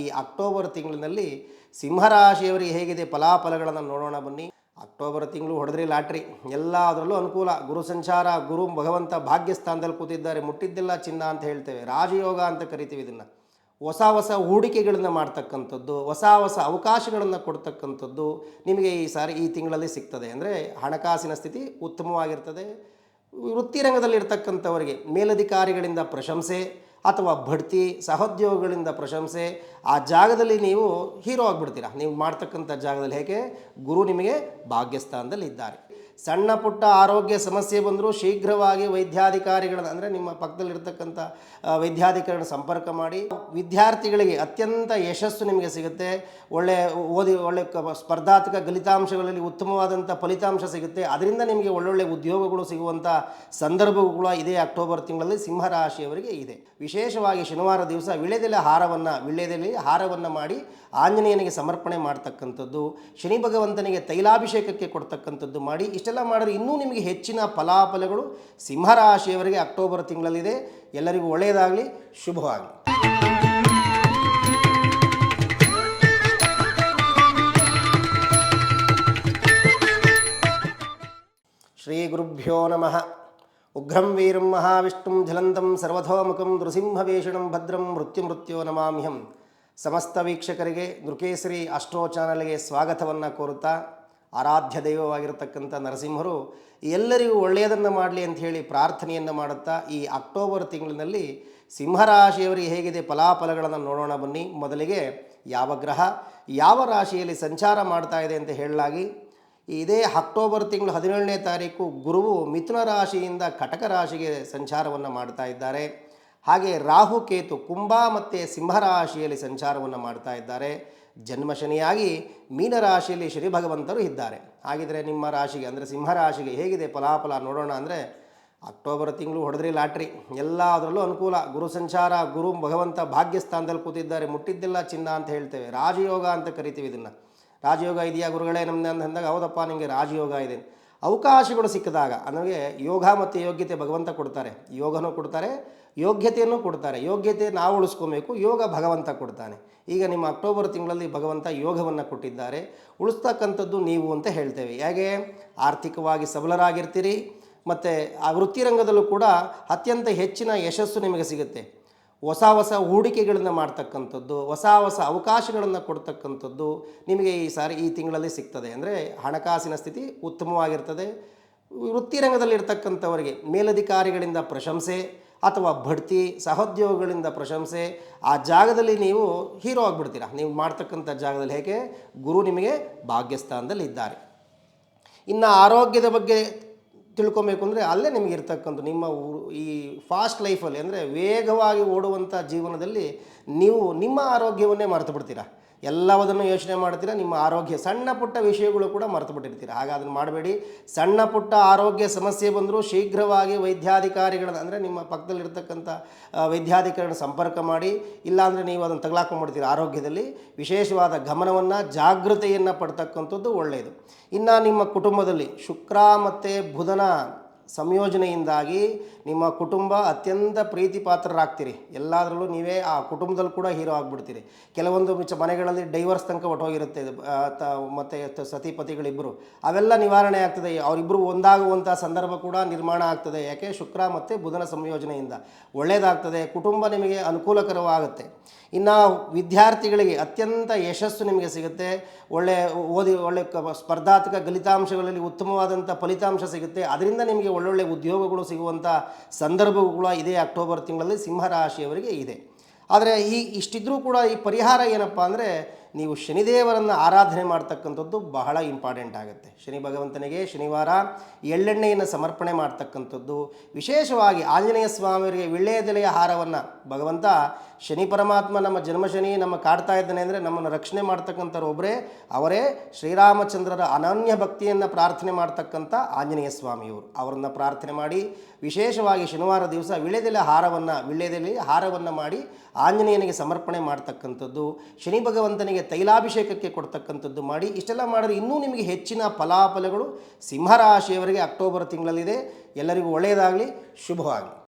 ಈ ಅಕ್ಟೋಬರ್ ತಿಂಗಳಿನಲ್ಲಿ ಸಿಂಹರಾಶಿಯವರಿಗೆ ಹೇಗಿದೆ ಫಲಾಫಲಗಳನ್ನು ನೋಡೋಣ ಬನ್ನಿ. ಅಕ್ಟೋಬರ್ ತಿಂಗಳು ಹೊಡೆದ್ರಿ ಲಾಟ್ರಿ. ಎಲ್ಲ ಅದರಲ್ಲೂ ಅನುಕೂಲ. ಗುರು ಸಂಚಾರ, ಗುರು ಭಗವಂತ ಭಾಗ್ಯಸ್ಥಾನದಲ್ಲಿ ಕೂತಿದ್ದಾರೆ. ಮುಟ್ಟಿದ್ದೆಲ್ಲ ಚಿನ್ನ ಅಂತ ಹೇಳ್ತೇವೆ. ರಾಜಯೋಗ ಅಂತ ಕರಿತೀವಿ ಇದನ್ನು. ಹೊಸ ಹೊಸ ಹೂಡಿಕೆಗಳನ್ನು ಮಾಡ್ತಕ್ಕಂಥದ್ದು, ಹೊಸ ಹೊಸ ಅವಕಾಶಗಳನ್ನು ಕೊಡ್ತಕ್ಕಂಥದ್ದು ನಿಮಗೆ ಈ ಸಾರಿ, ಈ ತಿಂಗಳಲ್ಲಿ ಸಿಗ್ತದೆ. ಅಂದರೆ ಹಣಕಾಸಿನ ಸ್ಥಿತಿ ಉತ್ತಮವಾಗಿರ್ತದೆ. ವೃತ್ತಿ ರಂಗದಲ್ಲಿರ್ತಕ್ಕಂಥವರಿಗೆ ಮೇಲಧಿಕಾರಿಗಳಿಂದ ಪ್ರಶಂಸೆ ಅಥವಾ ಬಡ್ತಿ ಸಹೋದ್ಯೋಗಗಳಿಂದ ಪ್ರಶಂಸೆ, ಆ ಜಾಗದಲ್ಲಿ ನೀವು ಹೀರೋ ಆಗಿಬಿಡ್ತೀರಾ. ನೀವು ಮಾಡ್ತಕ್ಕಂಥ ಜಾಗದಲ್ಲಿ ಹೇಗೆ? ಗುರು ನಿಮಗೆ ಭಾಗ್ಯಸ್ಥಾನದಲ್ಲಿ ಇದ್ದಾರೆ ಸಣ್ಣ ಪುಟ್ಟ ಆರೋಗ್ಯ ಸಮಸ್ಯೆ ಬಂದರೂ ಶೀಘ್ರವಾಗಿ ವೈದ್ಯಾಧಿಕಾರಿಗಳನ್ನ, ಅಂದರೆ ನಿಮ್ಮ ಪಕ್ಕದಲ್ಲಿರ್ತಕ್ಕಂಥ ವೈದ್ಯಾಧಿಕಾರಿಗಳ ವೈದ್ಯಾಧಿಕಾರಿಗಳನ್ನ ಸಂಪರ್ಕ ಮಾಡಿ. ವಿದ್ಯಾರ್ಥಿಗಳಿಗೆ ಅತ್ಯಂತ ಯಶಸ್ಸು ನಿಮಗೆ ಸಿಗುತ್ತೆ. ಒಳ್ಳೆ, ಓದಿ, ಒಳ್ಳೆ ಸ್ಪರ್ಧಾತ್ಮಕ ಫಲಿತಾಂಶಗಳಲ್ಲಿ ಉತ್ತಮವಾದಂಥ ಫಲಿತಾಂಶ ಸಿಗುತ್ತೆ. ಅದರಿಂದ ನಿಮಗೆ ಒಳ್ಳೊಳ್ಳೆ ಉದ್ಯೋಗಗಳು ಸಿಗುವಂಥ ಸಂದರ್ಭಗಳು ಇದೇ ಅಕ್ಟೋಬರ್ ತಿಂಗಳಲ್ಲಿ ಸಿಂಹರಾಶಿಯವರಿಗೆ ಇದೆ. ವಿಶೇಷವಾಗಿ ಶನಿವಾರ ದಿವಸ ವಿಳೆದೆಲೆ ಹಾರವನ್ನು ವಿಳೆದೆಲೆ ಹಾರವನ್ನು ಮಾಡಿ ಆಂಜನೇಯನಿಗೆ ಸಮರ್ಪಣೆ ಮಾಡ್ತಕ್ಕಂಥದ್ದು, ಶನಿ ಭಗವಂತನಿಗೆ ತೈಲಾಭಿಷೇಕಕ್ಕೆ ಕೊಡ್ತಕ್ಕಂಥದ್ದು ಮಾಡಿ ಇಷ್ಟೆಲ್ಲ ಮಾಡಿದ್ರೆ ಇನ್ನೂ ನಿಮಗೆ ಹೆಚ್ಚಿನ ಫಲಾಫಲಗಳು ಸಿಂಹರಾಶಿಯವರಿಗೆ ಅಕ್ಟೋಬರ್ ತಿಂಗಳಲ್ಲಿದೆ. ಎಲ್ಲರಿಗೂ ಒಳ್ಳೆಯದಾಗಲಿ, ಶುಭವಾಗಲಿ. ಶ್ರೀ ಗುರುಭ್ಯೋ ನಮಃ. ಉಗ್ರಂ ವೀರಂ ಮಹಾವಿಷ್ಣುಂ ಜಲಂತಂ ಸರ್ವಥೋಮುಖಂ ನೃಸಿಂಹವೇಷಣಂ ಭದ್ರಂ ಮೃತ್ಯುಮೃತ್ಯೋ ನಮಾಮ್ಯಂ ಸಮಸ್ತ ವೀಕ್ಷಕರಿಗೆ ನೃಕೇಸರಿ ಅಷ್ಟ್ರೋ ಚಾನಲ್ಗೆ ಸ್ವಾಗತವನ್ನು ಕೋರುತ್ತಾ ಆರಾಧ್ಯ ದೈವವಾಗಿರತಕ್ಕಂಥ ನರಸಿಂಹರು, ಎಲ್ಲರಿಗೂ ಒಳ್ಳೆಯದನ್ನು ಮಾಡಲಿ ಅಂತ ಹೇಳಿ ಪ್ರಾರ್ಥನೆಯನ್ನು ಮಾಡುತ್ತಾ ಈ ಅಕ್ಟೋಬರ್ ತಿಂಗಳಿನಲ್ಲಿ ಸಿಂಹರಾಶಿಯವರಿಗೆ ಹೇಗಿದೆ ಫಲಾಫಲಗಳನ್ನು ನೋಡೋಣ ಬನ್ನಿ. ಮೊದಲಿಗೆ ಯಾವ ಗ್ರಹ, ಯಾವ ರಾಶಿಯಲ್ಲಿ ಸಂಚಾರ ಮಾಡ್ತಾ ಇದೆ ಅಂತ ಹೇಳಲಾಗಿ, ಇದೇ ಅಕ್ಟೋಬರ್ ತಿಂಗಳು ಹದಿನೇಳನೇ ತಾರೀಕು ಗುರುವು ಮಿಥುನ ರಾಶಿಯಿಂದ ಕಟಕ ರಾಶಿಗೆ ಸಂಚಾರವನ್ನು ಮಾಡ್ತಾ ಇದ್ದಾರೆ. ಹಾಗೆ ರಾಹು ಕೇತು ಕುಂಭ ಮತ್ತು ಸಿಂಹರಾಶಿಯಲ್ಲಿ ಸಂಚಾರವನ್ನು ಮಾಡ್ತಾ ಇದ್ದಾರೆ. ಜನ್ಮ ಶನಿಯಾಗಿ ಮೀನರಾಶಿಯಲ್ಲಿ ಶ್ರೀ ಭಗವಂತರು ಇದ್ದಾರೆ. ಹಾಗಿದ್ರೆ ನಿಮ್ಮ ರಾಶಿಗೆ ಅಂದರೆ ಸಿಂಹರಾಶಿಗೆ ಹೇಗಿದೆ ಫಲಾಫಲ ನೋಡೋಣ ಅಂದರೆ ಅಕ್ಟೋಬರ್ ತಿಂಗಳು ಹೊಡೆದ್ರಿ ಲಾಟ್ರಿ. ಎಲ್ಲ ಅದರಲ್ಲೂ ಅನುಕೂಲ. ಗುರು ಸಂಚಾರ, ಗುರು ಭಗವಂತ ಭಾಗ್ಯಸ್ಥಾನದಲ್ಲಿ ಕೂತಿದ್ದಾರೆ. ಮುಟ್ಟಿದ್ದಿಲ್ಲ ಚಿನ್ನ ಅಂತ ಹೇಳ್ತೇವೆ. ರಾಜಯೋಗ ಅಂತ ಕರಿತೀವಿ ಇದನ್ನು. ರಾಜಯೋಗ ಇದೆಯಾ ಗುರುಗಳೇ? ನಮ್ಮದು ಅಂತ ಅಂದಾಗ ಹೌದಪ್ಪ ನಿಮಗೆ ರಾಜಯೋಗ ಇದೆ. ಅವಕಾಶಗಳು ಸಿಕ್ಕಿದಾಗ ನಮಗೆ ಯೋಗ ಮತ್ತು ಯೋಗ್ಯತೆ ಭಗವಂತ ಕೊಡ್ತಾರೆ. ಯೋಗನೂ ಕೊಡ್ತಾರೆ, ಯೋಗ್ಯತೆಯನ್ನು ಕೊಡ್ತಾರೆ. ಯೋಗ್ಯತೆ ನಾವು ಉಳಿಸ್ಕೊಬೇಕು, ಯೋಗ ಭಗವಂತ ಕೊಡ್ತಾನೆ. ಈಗ ನಿಮ್ಮ ಅಕ್ಟೋಬರ್ ತಿಂಗಳಲ್ಲಿ ಭಗವಂತ ಯೋಗವನ್ನು ಕೊಟ್ಟಿದ್ದಾರೆ. ಉಳಿಸ್ತಕ್ಕಂಥದ್ದು ನೀವು ಅಂತ ಹೇಳ್ತೇವೆ. ಹೇಗೆ? ಆರ್ಥಿಕವಾಗಿ ಸಬಲರಾಗಿರ್ತೀರಿ, ಮತ್ತು ಆ ವೃತ್ತಿರಂಗದಲ್ಲೂ ಕೂಡ ಅತ್ಯಂತ ಹೆಚ್ಚಿನ ಯಶಸ್ಸು ನಿಮಗೆ ಸಿಗುತ್ತೆ. ಹೊಸ ಹೊಸ ಹೂಡಿಕೆಗಳನ್ನು ಮಾಡ್ತಕ್ಕಂಥದ್ದು, ಹೊಸ ಹೊಸ ಅವಕಾಶಗಳನ್ನು ಕೊಡ್ತಕ್ಕಂಥದ್ದು ನಿಮಗೆ ಈ ಸಾರಿ, ಈ ತಿಂಗಳಲ್ಲಿ ಸಿಗ್ತದೆ. ಅಂದರೆ ಹಣಕಾಸಿನ ಸ್ಥಿತಿ ಉತ್ತಮವಾಗಿರ್ತದೆ. ವೃತ್ತಿರಂಗದಲ್ಲಿರ್ತಕ್ಕಂಥವರಿಗೆ ಮೇಲಧಿಕಾರಿಗಳಿಂದ ಪ್ರಶಂಸೆ ಅಥವಾ ಬಡ್ತಿ ಸಹೋದ್ಯೋಗಗಳಿಂದ ಪ್ರಶಂಸೆ, ಆ ಜಾಗದಲ್ಲಿ ನೀವು ಹೀರೋ ಆಗಿಬಿಡ್ತೀರಾ. ನೀವು ಮಾಡ್ತಕ್ಕಂಥ ಜಾಗದಲ್ಲಿ ಹೇಗೆ? ಗುರು ನಿಮಗೆ ಭಾಗ್ಯಸ್ಥಾನದಲ್ಲಿ ಇದ್ದಾರೆ ಇನ್ನು ಆರೋಗ್ಯದ ಬಗ್ಗೆ ತಿಳ್ಕೊಬೇಕು ಅಂದರೆ ಅಲ್ಲೇ ನಿಮಗೆ ಇರ್ತಕ್ಕಂಥ ನಿಮ್ಮ ಈ ಫಾಸ್ಟ್ ಲೈಫಲ್ಲಿ ಅಂದರೆ ವೇಗವಾಗಿ ಓಡುವಂಥ ಜೀವನದಲ್ಲಿ ನೀವು ನಿಮ್ಮ ಆರೋಗ್ಯವನ್ನೇ ಮರೆತು ಬಿಡ್ತೀರಾ ಎಲ್ಲವದನ್ನು ಯೋಚನೆ ಮಾಡ್ತೀರಾ? ನಿಮ್ಮ ಆರೋಗ್ಯ, ಸಣ್ಣ ಪುಟ್ಟ ವಿಷಯಗಳು ಕೂಡ ಮರೆತು ಬಿಟ್ಟಿರ್ತೀರ ಹಾಗೆ ಅದನ್ನು ಮಾಡಬೇಡಿ. ಸಣ್ಣ ಪುಟ್ಟ ಆರೋಗ್ಯ ಸಮಸ್ಯೆ ಬಂದರೂ ಶೀಘ್ರವಾಗಿ ವೈದ್ಯಾಧಿಕಾರಿಗಳನ್ನ, ಅಂದರೆ ನಿಮ್ಮ ಪಕ್ಕದಲ್ಲಿರ್ತಕ್ಕಂಥ ವೈದ್ಯಾಧಿಕಾರಿಗಳನ್ನ ಸಂಪರ್ಕ ಮಾಡಿ, ಇಲ್ಲಾಂದರೆ ನೀವು ಅದನ್ನು ತಗಲಾಕೊಂಡ್ಬಿಡ್ತೀರ ಆರೋಗ್ಯದಲ್ಲಿ. ವಿಶೇಷವಾದ ಗಮನವನ್ನು ಜಾಗೃತೆಯನ್ನು ಪಡ್ತಕ್ಕಂಥದ್ದು ಒಳ್ಳೆಯದು. ಇನ್ನು ನಿಮ್ಮ ಕುಟುಂಬದಲ್ಲಿ ಶುಕ್ರ ಮತ್ತು ಬುಧನ ಸಂಯೋಜನೆಯಿಂದಾಗಿ ನಿಮ್ಮ ಕುಟುಂಬ ಅತ್ಯಂತ ಪ್ರೀತಿ ಪಾತ್ರರಾಗ್ತೀರಿ ಎಲ್ಲದರಲ್ಲೂ ನೀವೇ ಆ ಕುಟುಂಬದಲ್ಲಿ ಕೂಡ ಹೀರೋ ಆಗಿಬಿಡ್ತೀರಿ. ಕೆಲವೊಂದು ಮಿಚ್ಚ ಮನೆಗಳಲ್ಲಿ ಡೈವರ್ಸ್ ತನಕ ಆ, ತ ಮತ್ತು ಸತಿಪತಿಗಳಿಬ್ಬರು ಅವೆಲ್ಲ ನಿವಾರಣೆ ಆಗ್ತದೆ. ಅವರಿಬ್ಬರು ಒಂದಾಗುವಂಥ ಸಂದರ್ಭ ಕೂಡ ನಿರ್ಮಾಣ ಆಗ್ತದೆ. ಯಾಕೆ? ಶುಕ್ರ ಮತ್ತು ಬುಧನ ಸಂಯೋಜನೆಯಿಂದ. ಒಳ್ಳೆಯದಾಗ್ತದೆ ಕುಟುಂಬ ನಿಮಗೆ ಅನುಕೂಲಕರವಾಗುತ್ತೆ. ಇನ್ನು ವಿದ್ಯಾರ್ಥಿಗಳಿಗೆ ಅತ್ಯಂತ ಯಶಸ್ಸು ನಿಮಗೆ ಸಿಗುತ್ತೆ. ಒಳ್ಳೆ ಓದಿ ಒಳ್ಳೆ ಸ್ಪರ್ಧಾತ್ಮಕ ಫಲಿತಾಂಶಗಳಲ್ಲಿ ಉತ್ತಮವಾದಂಥ ಫಲಿತಾಂಶ ಸಿಗುತ್ತೆ. ಅದರಿಂದ ನಿಮಗೆ ಒಳ್ಳೊಳ್ಳೆ ಉದ್ಯೋಗಗಳು ಸಿಗುವಂಥ ಸಂದರ್ಭಗಳು ಇದೇ ಅಕ್ಟೋಬರ್ ತಿಂಗಳಲ್ಲಿ ಸಿಂಹರಾಶಿಯವರಿಗೆ ಇದೆ. ಆದರೆ ಈ ಇಷ್ಟಿದ್ರೂ ಕೂಡ ಈ ಪರಿಹಾರ ಏನಪ್ಪ ಅಂದರೆ ನೀವು ಶನಿದೇವರನ್ನು ಆರಾಧನೆ ಮಾಡ್ತಕ್ಕಂಥದ್ದು ಬಹಳ ಇಂಪಾರ್ಟೆಂಟ್ ಆಗುತ್ತೆ. ಶನಿ ಭಗವಂತನಿಗೆ ಶನಿವಾರ ಎಳ್ಳೆಣ್ಣೆಯನ್ನು ಸಮರ್ಪಣೆ ಮಾಡ್ತಕ್ಕಂಥದ್ದು, ವಿಶೇಷವಾಗಿ ಆಂಜನೇಯ ಸ್ವಾಮಿಯವರಿಗೆ ವಿಳ್ಳೆಯದೆಲೆಯ ಹಾರವನ್ನು ಭಗವಂತ ಶನಿ ಪರಮಾತ್ಮ ನಮ್ಮ ಜನ್ಮಶನಿ ನಮ್ಮ ಕಾಡ್ತಾ ಇದ್ದಾನೆ ಅಂದರೆ ನಮ್ಮನ್ನು ರಕ್ಷಣೆ ಮಾಡ್ತಕ್ಕಂಥವ್ರು ಒಬ್ಬರೇ ಅವರೇ ಶ್ರೀರಾಮಚಂದ್ರರ ಅನನ್ಯ ಭಕ್ತಿಯನ್ನು ಪ್ರಾರ್ಥನೆ ಮಾಡ್ತಕ್ಕಂಥ ಆಂಜನೇಯ ಸ್ವಾಮಿಯವರು. ಅವರನ್ನು ಪ್ರಾರ್ಥನೆ ಮಾಡಿ, ವಿಶೇಷವಾಗಿ ಶನಿವಾರ ದಿವಸ ವಿಳೆದೆಲೆ ಹಾರವನ್ನು, ವಿಳ್ಳೆದೆಲೆ ಹಾರವನ್ನು ಮಾಡಿ ಆಂಜನೇಯನಿಗೆ ಸಮರ್ಪಣೆ ಮಾಡ್ತಕ್ಕಂಥದ್ದು, ಶನಿ ಭಗವಂತನಿಗೆ ತೈಲಾಭಿಷೇಕಕ್ಕೆ ಕೊಡ್ತಕ್ಕಂಥದ್ದು ಮಾಡಿ, ಇಷ್ಟೆಲ್ಲ ಮಾಡಿದ್ರೆ ಇನ್ನೂ ನಿಮಗೆ ಹೆಚ್ಚಿನ ಫಲಾಫಲಗಳು ಸಿಂಹರಾಶಿಯವರಿಗೆ ಅಕ್ಟೋಬರ್ ತಿಂಗಳಲ್ಲಿದೆ. ಎಲ್ಲರಿಗೂ ಒಳ್ಳೆಯದಾಗಲಿ, ಶುಭವಾಗಲಿ.